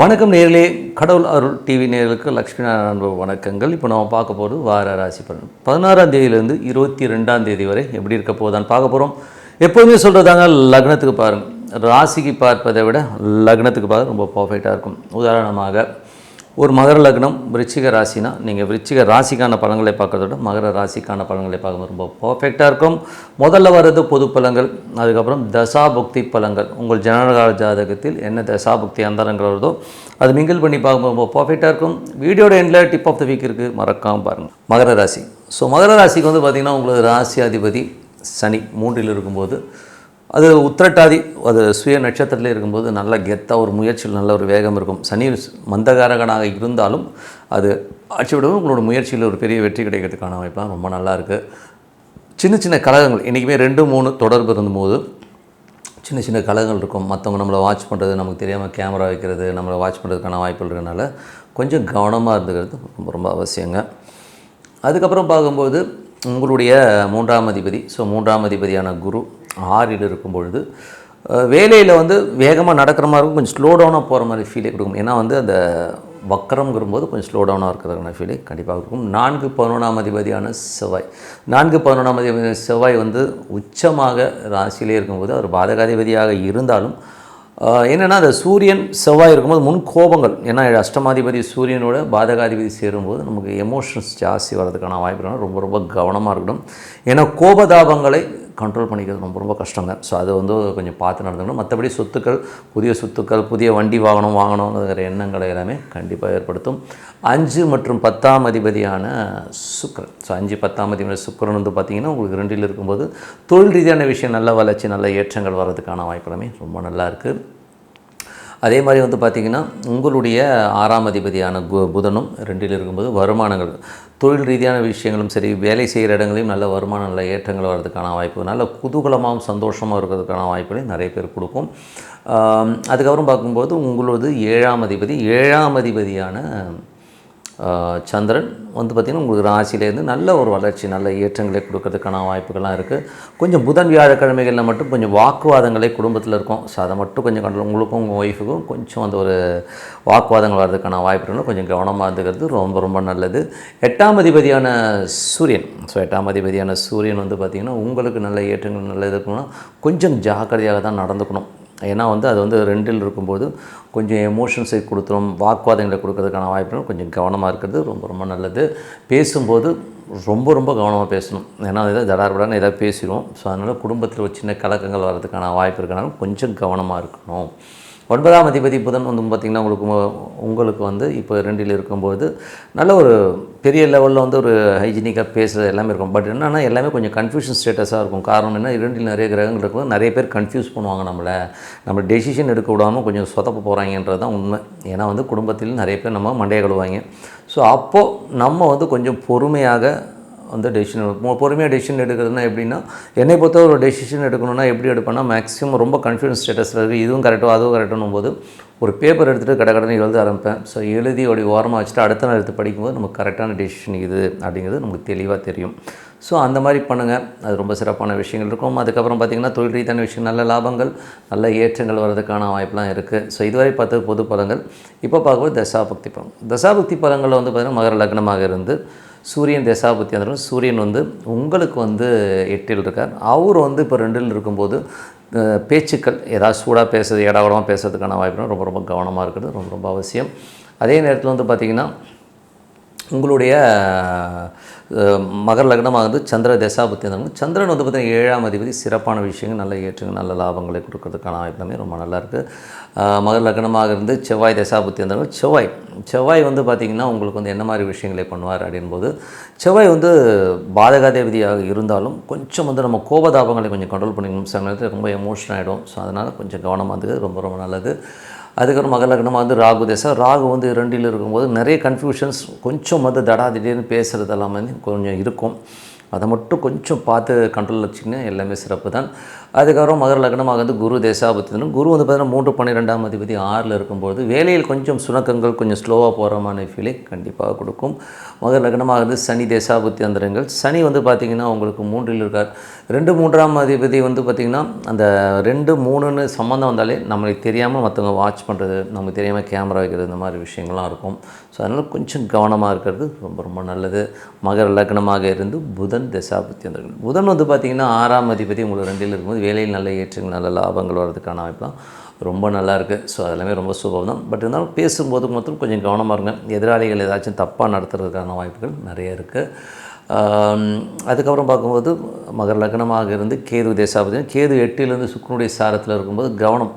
வணக்கம் நேர்களே. கடவுள் அருள் டிவி நேர்களுக்கு லக்ஷ்மி நாராயண அன்பு வணக்கங்கள். இப்போ நம்ம பார்க்க போகிறது வார ராசி பலன். பதினாறாம் தேதியிலேருந்து இருபத்தி ரெண்டாம் தேதி வரை எப்படி இருக்க போதான் பார்க்க போகிறோம் எப்போதுமே சொல்கிறதாங்க லக்னத்துக்கு பாருங்கள் ராசிக்கு பார்ப்பதை விட லக்னத்துக்கு பார்க்க ரொம்ப பர்ஃபெக்டாக இருக்கும். உதாரணமாக ஒரு மகர லக்னம் விருச்சிக ராசினா நீங்கள் விருச்சிக ராசிக்கான பலன்களை பார்க்கறதோட மகர ராசிக்கான பலன்களை பார்க்கும்போது ரொம்ப பர்ஃபெக்டாக இருக்கும். முதல்ல வர்றது பொது பலங்கள் அதுக்கப்புறம் தசாபக்தி பலங்கள் உங்கள் ஜனனகால ஜாதகத்தில் என்ன தசாபக்தி அந்தரங்கள் வருதோ அது மிங்கிள் பண்ணி பார்க்கும்போது ரொம்ப பர்ஃபெக்டாக இருக்கும். வீடியோட எண்டில் டிப் ஆஃப் த வீக் இருக்குது மறக்காமல் பாருங்கள் மகர ராசி. ஸோ மகர ராசிக்கு வந்து பார்த்திங்கன்னா உங்களுக்கு ராசி அதிபதி சனி மூன்றில் இருக்கும்போது அது உத்திரட்டாதி அது சுய நட்சத்திரத்தில் இருக்கும்போது நல்ல கெத்தாக ஒரு முயற்சியில் நல்ல ஒரு வேகம் இருக்கும். சனி மந்தகாரகனாக இருந்தாலும் அது ஆட்சி விடவும் உங்களோட முயற்சியில் ஒரு பெரிய வெற்றி கிடைக்கிறதுக்கான வாய்ப்பெலாம் ரொம்ப நல்லா இருக்குது சின்ன சின்ன கழகங்கள் இன்றைக்குமே ரெண்டு மூணு தொடர்பு இருந்தபோது சின்ன சின்ன கலகங்கள் இருக்கும். மற்றவங்க நம்மளை வாட்ச் பண்ணுறது நமக்கு தெரியாமல் கேமரா வைக்கிறது நம்மளை வாட்ச் பண்ணுறதுக்கான வாய்ப்பு இருக்கிறதுனால கொஞ்சம் கவனமாக இருந்துக்கிறது ரொம்ப ரொம்ப அவசியங்க. அதுக்கப்புறம் பார்க்கும்போது உங்களுடைய மூன்றாம் அதிபதி ஸோ மூன்றாம் அதிபதியான குரு ஆறில் இருக்கும் பொழுது வேலையில் வந்து வேகமாக நடக்கிற மாதிரி இருக்கும் கொஞ்சம் ஸ்லோ டவுனாக போகிற மாதிரி ஃபீலே கொடுக்கும். ஏன்னா வந்து அந்த வக்கரம்ங்கிறபோது கொஞ்சம் ஸ்லோ டவுனாக இருக்கிறதுக்கான ஃபீலே கண்டிப்பாக இருக்கும் நான்கு பதினொன்றாம் அதிபதியான செவ்வாய். நான்கு பதினொன்றாம் அதிபதியான செவ்வாய் வந்து உச்சமாக ராசியிலே இருக்கும்போது அவர் பாதகாதிபதியாக இருந்தாலும் என்னென்னா அந்த சூரியன் செவ்வாய் இருக்கும்போது முன் கோபங்கள். ஏன்னா அஷ்டமாதிபதி சூரியனோட பாதகாதிபதி சேரும்போது நமக்கு எமோஷன்ஸ் ஜாஸ்தி வர்றதுக்கான வாய்ப்பு ரொம்ப ரொம்ப கவனமாக இருக்கணும். ஏன்னா கோபதாபங்களை கண்ட்ரோல் பண்ணிக்கிறது ரொம்ப ரொம்ப கஷ்டங்க. ஸோ அதை வந்து கொஞ்சம் பார்த்து நடந்துக்கணும். மற்றபடி சொத்துக்கள் புதிய சொத்துக்கள் புதிய வண்டி வாங்கணும் வாங்கணுங்கிற எண்ணங்களை எல்லாமே கண்டிப்பாக ஏற்படுத்தும். அஞ்சு மற்றும் பத்தாம் அதிபதியான சுக்கரன். ஸோ அஞ்சு பத்தாம் அதிபதி சுக்கிரன் வந்து பார்த்திங்கன்னா உங்களுக்கு ரெண்டில் இருக்கும்போது தொழில் ரீதியான விஷயம் நல்ல வளர்ச்சி நல்ல ஏற்றங்கள் வர்றதுக்கான வாய்ப்புகளுமே ரொம்ப நல்லா இருக்குது அதே மாதிரி வந்து பார்த்திங்கன்னா உங்களுடைய ஆறாம் அதிபதியான கு புதனும் ரெண்டில் இருக்கும்போது வருமானங்கள் தொழில் ரீதியான விஷயங்களும் சரி வேலை செய்கிற இடங்களையும் நல்ல வருமானம் நல்ல ஏற்றங்கள் வர்றதுக்கான வாய்ப்பு நல்ல குதூகலமாகவும் சந்தோஷமாக இருக்கிறதுக்கான வாய்ப்புகளையும் நிறைய பேர் கொடுக்கும். அதுக்கப்புறம் பார்க்கும்போது உங்களது ஏழாம் அதிபதி ஏழாம் அதிபதியான சந்திரன் வந்து பார்த்திங்கன்னா உங்களுக்கு ராசியிலேருந்து நல்ல ஒரு வளர்ச்சி நல்ல ஏற்றங்களை கொடுக்கறதுக்கான வாய்ப்புகள்லாம் இருக்குது கொஞ்சம் புதன் வியாழக்கிழமைகளில் மட்டும் கொஞ்சம் வாக்குவாதங்களே குடும்பத்தில் இருக்கும். ஸோ அதை மட்டும் கொஞ்சம் கண்ட்ரோல் உங்களுக்கும் உங்கள் ஒய்ஃபுக்கும் கொஞ்சம் அந்த ஒரு வாக்குவாதங்கள் வர்றதுக்கான வாய்ப்புகளும் கொஞ்சம் கவனமாக இருந்துக்கிறது ரொம்ப ரொம்ப நல்லது. எட்டாம் அதிபதியான சூரியன். ஸோ எட்டாம் அதிபதியான சூரியன் வந்து பார்த்திங்கன்னா உங்களுக்கு நல்ல ஏற்றங்கள் நல்ல இது இருக்கணும்னா கொஞ்சம் ஜாக்கிரதையாக தான் நடந்துக்கணும். ஏன்னா வந்து அது வந்து ரெண்டில் இருக்கும்போது கொஞ்சம் எமோஷன்ஸை கொடுத்துரும் வாக்குவாதங்களை கொடுக்கறதுக்கான வாய்ப்புகள் கொஞ்சம் கவனமாக இருக்கிறது ரொம்ப ரொம்ப நல்லது. பேசும்போது ரொம்ப ரொம்ப கவனமாக பேசணும். ஏன்னா ஏதாவது தடார்படான்னு ஏதாவது பேசிடுவோம் ஸோ அதனால் குடும்பத்தில் ஒரு சின்ன கலக்கங்கள் வர்றதுக்கான வாய்ப்பு இருக்கனால கொஞ்சம் கவனமாக இருக்கணும். ஒன்பதாம் அதிபதி புதன் வந்து பார்த்திங்கன்னா உங்களுக்கு உங்களுக்கு வந்து இப்போ ரெண்டில் இருக்கும்போது நல்ல ஒரு பெரிய லெவலில் வந்து ஒரு ஹைஜீனிக்காக பேசுகிறது எல்லாமே இருக்கும். பட் என்னென்னா எல்லாமே கொஞ்சம் கன்ஃபியூஷன் ஸ்டேட்டஸாக இருக்கும். காரணம் என்ன இரண்டில் நிறைய கிரகங்கள் இருக்கும்போது நிறைய பேர் கன்ஃபியூஸ் பண்ணுவாங்க நம்மளை. நம்ம டெசிஷன் எடுக்க விடாமல் கொஞ்சம் சொதப்ப போகிறாங்கன்றது தான் உண்மை. ஏன்னா வந்து குடும்பத்தில் நிறைய பேர் நம்ம மண்டையை கழுவாங்க ஸோ அப்போது நம்ம வந்து கொஞ்சம் பொறுமையாக வந்து டெசிஷன் பொறுமையாக டெசிஷன் எடுக்கிறதுனா எப்படின்னா என்னை பொறுத்த ஒரு டெசிஷன் எடுக்கணும்னா எப்படி எடுப்பேன்னா மேக்ஸிமம் ரொம்ப கன்ஃபியூன்ஸ் ஸ்டேட்டஸில் இருக்குது இதுவும் கரெக்டோ அதுவும் கரெக்டுன்னும் போது ஒரு பேப்பர் எடுத்துகிட்டு கடை கடனை எழுத ஆரம்பிப்பேன். ஸோ எழுதி அப்படி ஓரமாக வச்சுட்டு அடுத்த நாள் எடுத்து படிக்கும்போது நமக்கு கரெக்டான டெசிஷன் இது அப்படிங்கிறது நமக்கு தெளிவாக தெரியும். ஸோ அந்த மாதிரி பண்ணுங்கள் அது ரொம்ப சிறப்பான விஷயங்கள் இருக்கும். அதுக்கப்புறம் பார்த்திங்கன்னா தொழில் ரீதியான விஷயம் நல்ல லாபங்கள் நல்ல ஏற்றங்கள் வர்றதுக்கான வாய்ப்பெலாம் இருக்குது ஸோ இதுவரை பார்த்து பொது பலங்கள். இப்போ பார்க்கும்போது தசாபக்தி பலம் தசாபக்தி பலங்களில் வந்து பார்த்திங்கன்னா மகர லக்னமாக இருந்து சூரியன் தசாபுத்தி வந்துடும் சூரியன் வந்து உங்களுக்கு வந்து எட்டில் இருக்கார். அவர் வந்து இப்போ ரெண்டில் இருக்கும்போது பேச்சுக்கள் ஏதாவது சூடாக பேசுறது இடவடமாக பேசுறதுக்கான வாய்ப்பு ரொம்ப ரொம்ப கவனமாக இருக்கிறது ரொம்ப ரொம்ப அவசியம். அதே நேரத்தில் வந்து பார்த்திங்கன்னா உங்களுடைய மகர லக்னமாக வந்து சந்திர தசாபத்தி இருந்தாங்க சந்திரன் வந்து பார்த்திங்கன்னா ஏழாம் அதிபதி சிறப்பான விஷயங்கள் நல்ல ஏற்றங்கள் நல்ல லாபங்களை கொடுக்கறதுக்கான வாய்ப்புமே ரொம்ப நல்லா இருக்குது மகர லக்னமாக இருந்து செவ்வாய் தசாபத்தி இருந்தாங்க செவ்வாய் செவ்வாய் வந்து பார்த்திங்கன்னா உங்களுக்கு வந்து என்ன மாதிரி விஷயங்களை பண்ணுவார் அப்படின்போது செவ்வாய் வந்து பாதகாதேவதியாக இருந்தாலும் கொஞ்சம் வந்து நம்ம கோபதாபங்களை கொஞ்சம் கண்ட்ரோல் பண்ணிக்கணும். சில நேரத்தில் ரொம்ப எமோஷன் ஆகிடும் ஸோ அதனால் கொஞ்சம் கவனமாக இருந்தது ரொம்ப ரொம்ப நல்லது. அதுக்கப்புறம் மகர லக்னமாக வந்து ராகு தேசம் ராகு வந்து ரெண்டில் இருக்கும்போது நிறைய கன்ஃபியூஷன்ஸ் கொஞ்சம் வந்து தடா திடீர்னு பேசுகிறது எல்லாமே வந்து கொஞ்சம் இருக்கும். அதை மட்டும் கொஞ்சம் பார்த்து கண்ட்ரோல் வச்சிங்கன்னா எல்லாமே சிறப்பு தான். அதுக்கப்புறம் மகர லக்னமாக வந்து குரு தேசாபத்தினும் குரு வந்து பார்த்தீங்கன்னா மூன்று பன்னிரெண்டாம் அதிபதி ஆறில் இருக்கும்போது வேலையில் கொஞ்சம் சுணக்கங்கள் கொஞ்சம் ஸ்லோவாக போகிற மாதிரி ஃபீலிங் கண்டிப்பாக கொடுக்கும். மகர லக்னமாக வந்து சனி தேசாபுத்தி அந்தரங்கள் சனி வந்து பார்த்திங்கன்னா உங்களுக்கு மூன்றில் இருக்கார். ரெண்டு மூன்றாம் அதிபதி வந்து பார்த்திங்கன்னா அந்த ரெண்டு மூணுன்னு சம்மந்தம் வந்தாலே நம்மளுக்கு தெரியாமல் மற்றவங்க வாட்ச் பண்ணுறது நமக்கு தெரியாமல் கேமரா வைக்கிறது இந்த மாதிரி விஷயங்கள்லாம் இருக்கும். ஸோ அதனால் கொஞ்சம் கவனமாக இருக்கிறது ரொம்ப ரொம்ப நல்லது. மகர லக்னமாக இருந்து புதன் தசாபுத்தி அந்தர்கள் புதன் வந்து பார்த்திங்கன்னா ஆறாம் அதிபதி உங்களுக்கு ரெண்டில் இருக்கும்போது வேலையில் நல்ல ஏற்றங்கள் நல்ல லாபங்கள் வர்றதுக்கான வாய்ப்புலாம் ரொம்ப நல்லா இருக்குது ஸோ அதெல்லாமே ரொம்ப சுபம் தான். பட் இருந்தாலும் பேசும்போது மட்டும் கொஞ்சம் கவனமாக இருங்க. எதிராளிகள் ஏதாச்சும் தப்பாக நடத்துறதுக்கான வாய்ப்புகள் நிறைய இருக்குது அதுக்கப்புறம் பார்க்கும்போது மகர லக்னமாக இருந்து கேது தேசாபதி. கேது எட்டிலேருந்து சுக்கரனுடைய சாரத்தில் இருக்கும்போது கவனம்.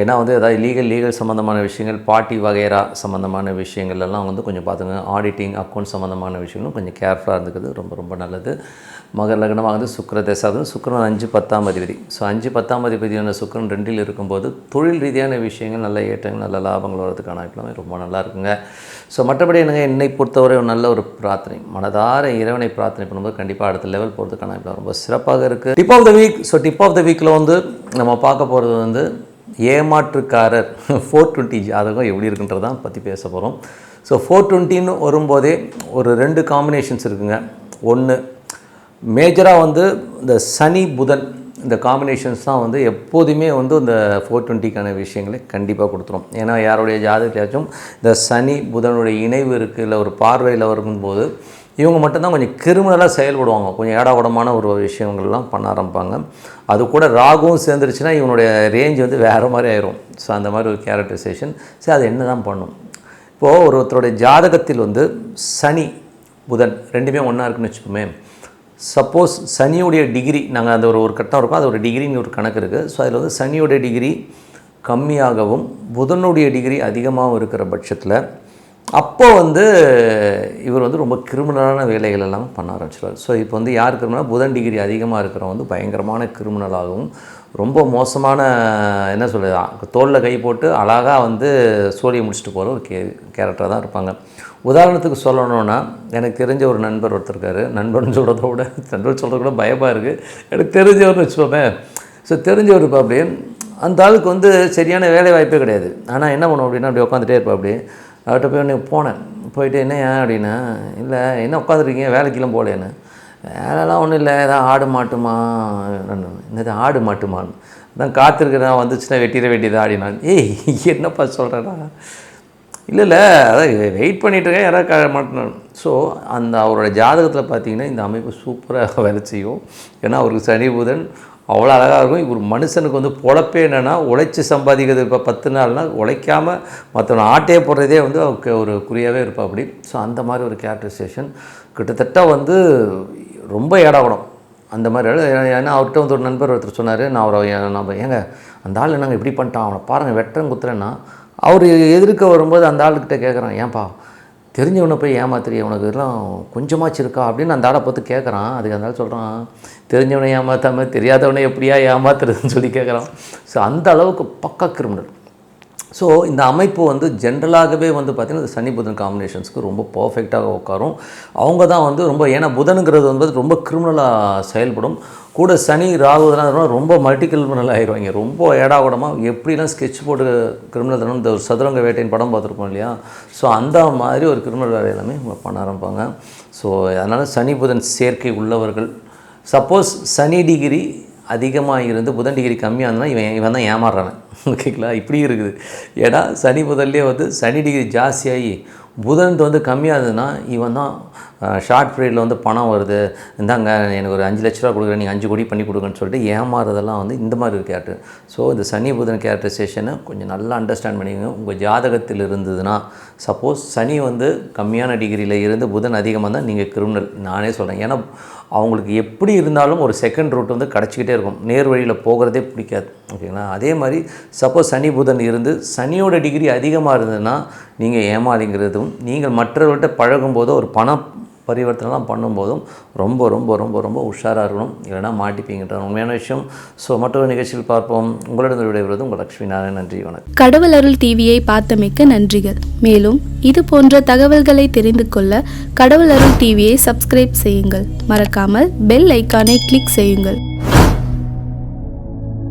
ஏன்னா வந்து ஏதாவது லீகல் லீகல் சம்மந்தமான விஷயங்கள் பார்ட்டி வகைரா சம்மந்தமான விஷயங்கள்லாம் வந்து கொஞ்சம் பார்த்துங்க. ஆடிட்டிங் அக்கௌண்ட் சம்மந்தமான விஷயங்களும் கொஞ்சம் கேர்ஃபுல்லாக இருந்துக்கிறது ரொம்ப ரொம்ப நல்லது. மகர லக்னமாக வந்து சுக்கர தசாவது சுக்கரன் அஞ்சு பத்தாம் அதிபதி. ஸோ அஞ்சு பத்தாம் அதிபதியான சுக்கரன் ரெண்டில் இருக்கும்போது தொழில் ரீதியான விஷயங்கள் நல்ல ஏற்றங்கள் நல்ல லாபங்கள் வர்றதுக்கான வாய்ப்புலாம் ரொம்ப நல்லா இருக்குங்க. ஸோ மற்றபடி என்னங்க? என்னை பொறுத்தவரை ஒரு நல்ல ஒரு பிரார்த்தனை. மனதார இறைவனை பிரார்த்தனை பண்ணும்போது கண்டிப்பாக அடுத்த லெவல் போகிறதுக்கான வாய்ப்பு ரொம்ப சிறப்பாக இருக்குது tip of the week so tip of the வீக்கில் வந்து நம்ம பார்க்க போகிறது வந்து ஏமாற்றுக்காரர். ஃபோர் டுவெண்ட்டி ஜாதகம் எப்படி இருக்குன்றதான் பற்றி பேச போகிறோம் ஸோ ஃபோர் டுவெண்ட்டின்னு வரும்போதே ஒரு ரெண்டு காம்பினேஷன்ஸ் இருக்குங்க. ஒன்று மேஜராக வந்து இந்த சனி புதன் இந்த காம்பினேஷன்ஸ் தான் வந்து எப்போதுமே வந்து இந்த ஃபோர் டுவெண்ட்டிக்கான விஷயங்களை கண்டிப்பாக கொடுத்துரும். ஏன்னா யாருடைய ஜாதகத்தையாச்சும் இந்த சனி புதனுடைய இணைவு இருக்குது இல்லை ஒரு பார்வையில் வரும்போது இவங்க மட்டும்தான் கொஞ்சம் கிரிமினலாக செயல்படுவாங்க. கொஞ்சம் ஏடாகுடமான ஒரு விஷயங்கள்லாம் பண்ண ஆரம்பிப்பாங்க. அது கூட ராகுவும் சேர்ந்துருச்சுன்னா இவனுடைய ரேஞ்ச் வந்து வேறு மாதிரி ஆயிரும். ஸோ அந்த மாதிரி ஒரு கேரக்டரைசேஷன் சரி அது என்ன தான் பண்ணும்? இப்போது ஒருத்தருடைய ஜாதகத்தில் வந்து சனி புதன் ரெண்டுமே ஒன்றா இருக்குன்னு வச்சுக்கோமே. சப்போஸ் சனியுடைய டிகிரி நாங்கள் அந்த ஒரு ஒரு கட்டம் இருக்கும். அது ஒரு டிகிரின்னு ஒரு கணக்கு இருக்குது ஸோ அதில் வந்து சனியுடைய டிகிரி கம்மியாகவும் புதனுடைய டிகிரி அதிகமாகவும் இருக்கிற பட்சத்தில் அப்போ வந்து இவர் வந்து ரொம்ப கிரிமினலான வேலைகள் எல்லாம் பண்ண ஆரம்பிச்சிடுவார் ஸோ இப்போ வந்து யார் கிரிமினல்? புதன் டிகிரி அதிகமாக இருக்கிறவங்க வந்து பயங்கரமான கிரிமினலாகவும் ரொம்ப மோசமான என்ன சொல்கிறது தோளில் கை போட்டு அழகாக வந்து சோழியை முடிச்சுட்டு போகிற ஒரு கே கேரக்டராக தான் இருப்பாங்க. உதாரணத்துக்கு சொல்லணுன்னா எனக்கு தெரிஞ்ச ஒரு நண்பர் ஒருத்தர் இருக்காரு. நண்பர்னு சொல்கிறத விட நண்பர் சொல்கிறத கூட பயமாக இருக்குது எனக்கு தெரிஞ்சவர்னு வச்சுப்போமே ஸோ தெரிஞ்சவர் இப்போ அப்படியே அந்த ஆளுக்கு வந்து சரியான வேலை வாய்ப்பே கிடையாது. ஆனால் என்ன பண்ணுவோம் அப்படின்னா அப்படி உட்காந்துட்டே இருப்பா அப்படி அவர்கிட்ட போய் உடனே போனேன். போயிட்டு என்ன ஏன் அப்படின்னா இல்லை என்ன உட்காந்துருக்கீங்க வேலைக்கெல்லாம் போகலேன்னு வேலைலாம் ஒன்றும் இல்லை ஏதாவது ஆடு மாட்டுமா? என்னது ஆடு மாட்டுமான்னு தான் காத்திருக்கிறேன். வந்துச்சுன்னா வெட்டிட வேண்டியது அப்படின்னா ஏய் என்னப்பா சொல்கிறேடா இல்லை இல்லை அதான் வெயிட் பண்ணிகிட்ருக்கேன் இருக்கேன் யாராவது க மாட்டினான் ஸோ அந்த அவரோட ஜாதகத்தில் பார்த்தீங்கன்னா இந்த அமைப்பு சூப்பராக வேலை செய்யும் ஏன்னா அவருக்கு சனி புதன் அவ்வளோ அழகாக இருக்கும். இவர் மனுஷனுக்கு வந்து பொழப்பே என்னென்னா உழைச்சி சம்பாதிக்கிறது இப்போ பத்து நாள்னால் உழைக்காமல் மற்றவன் ஆட்டையே போடுறதே வந்து அவருக்கு ஒரு குறியாகவே இருப்பா அப்படி ஸோ அந்த மாதிரி ஒரு கேரக்டரைசேஷன் கிட்டத்தட்ட வந்து ரொம்ப ஏடாகணும் அந்த மாதிரி இடம். ஏன்னா அவர்கிட்ட வந்து ஒரு நண்பர் ஒருத்தர் சொன்னார் நான் அவரை நம்ம ஏங்க அந்த ஆள் நாங்கள் இப்படி பண்ணிட்டான்? அவனை பாருங்கள் வெட்டுறேன் குத்துறேன்னா அவர் எதிர்க்க வரும்போது அந்த ஆளுக்கிட்ட கேட்குறான் ஏன்பா தெரிஞ்சவனை போய் ஏமாத்துறிய உனக்கு இதெல்லாம் கொஞ்சமாச்சு இருக்கா? அப்படின்னு அந்த ஆளை பார்த்து கேட்குறான் அதுக்கு அந்த ஆள் சொல்கிறான் தெரிஞ்சவனை ஏமாற்றாமல் தெரியாதவனை எப்படியா ஏமாத்துறதுன்னு சொல்லி கேட்குறான் ஸோ அந்த அளவுக்கு பக்கா கிரிமினல். ஸோ இந்த அமைப்பு வந்து ஜென்ரலாகவே வந்து பார்த்திங்கன்னா சனி புதன் காம்பினேஷன்ஸ்க்கு ரொம்ப பர்ஃபெக்டாக உட்காரும். அவங்க தான் வந்து ரொம்ப ஏன்னா புதனுங்கிறது வந்து ரொம்ப கிரிமினலாக செயல்படும். கூட சனி ராகு இதெல்லாம் ரொம்ப மல்டி கிரிமினல் ஆயிடுவாங்க ரொம்ப ஏடாகூடமாக எப்படிலாம் ஸ்கெட்ச் போட்டு கிரிமினல் தனம் இந்த ஒரு சதுரங்க வேட்டையின் படம் பார்த்துருப்போம் இல்லையா? ஸோ அந்த மாதிரி ஒரு கிரிமினல் வேலை எல்லாமே பண்ண ஆரம்பிப்பாங்க. ஸோ அதனால் சனி புதன் சேர்க்கை உள்ளவர்கள் சப்போஸ் சனி டிகிரி அதிகமாக இருந்து புதன் டிகிரி கம்மியாக இருந்தால் இவன் இவன் தான் ஏமாறுறானே. ஓகேங்களா? இப்படி இருக்குது. ஏன்னா சனி புதன்லேயே வந்து சனி டிகிரி ஜாஸ்தியாகி புதன் வந்து கம்மியாக இருந்ததுன்னா இவன் தான் ஷார்ட் பீரியடில் வந்து பணம் வருது. இந்தாங்க எனக்கு ஒரு அஞ்சு லட்ச ரூபா கொடுக்குறேன் நீங்கள் அஞ்சு கோடி பண்ணி கொடுங்கன்னு சொல்லிட்டு ஏமாறுறதெல்லாம் வந்து இந்த மாதிரி ஒரு கேரக்டர் ஸோ இந்த சனி புதன் கேரக்டரைசேஷனை கொஞ்சம் நல்லா அண்டர்ஸ்டாண்ட் பண்ணிக்கோங்க. உங்கள் ஜாதகத்தில் இருந்ததுன்னா சப்போஸ் சனி வந்து கம்மியான டிகிரியில் இருந்து புதன் அதிகமாக இருந்தால் நீங்கள் கிரிமினல் நானே சொல்கிறேன் ஏன்னா அவங்களுக்கு எப்படி இருந்தாலும் ஒரு செகண்ட் ரூட் வந்து கிடச்சிக்கிட்டே இருக்கும். நேர் வழியில் போகிறதே பிடிக்காது. ஓகேங்களா அதே மாதிரி சப்போஸ் சனி புதன் இருந்து சனியோட டிகிரி அதிகமாக இருந்ததுன்னா நீங்கள் ஏமாளிங்கிறதும் நீங்கள் மற்றவர்கள்ட்ட பழகும்போது ஒரு பணம் பரிவர்த்தனைலாம் பண்ணும்போதும் ரொம்ப ரொம்ப ரொம்ப ரொம்ப உஷாராக இருக்கணும். இல்லைன்னா மாட்டிப்பீங்கன்ற உண்மையான விஷயம். ஸோ மற்றொரு நிகழ்ச்சியில் பார்ப்போம். உங்களிடம் விடைபெறுவது உங்கள் லட்சுமி நாராயணன். நன்றி வணக்கம். கடவுள் அருள் டிவியை பார்த்தமைக்க நன்றிகள். மேலும் இது போன்ற தகவல்களை தெரிந்து கொள்ள கடவுள் அருள் டிவியை சப்ஸ்கிரைப் செய்யுங்கள். மறக்காமல் பெல் ஐக்கானை கிளிக் செய்யுங்கள்.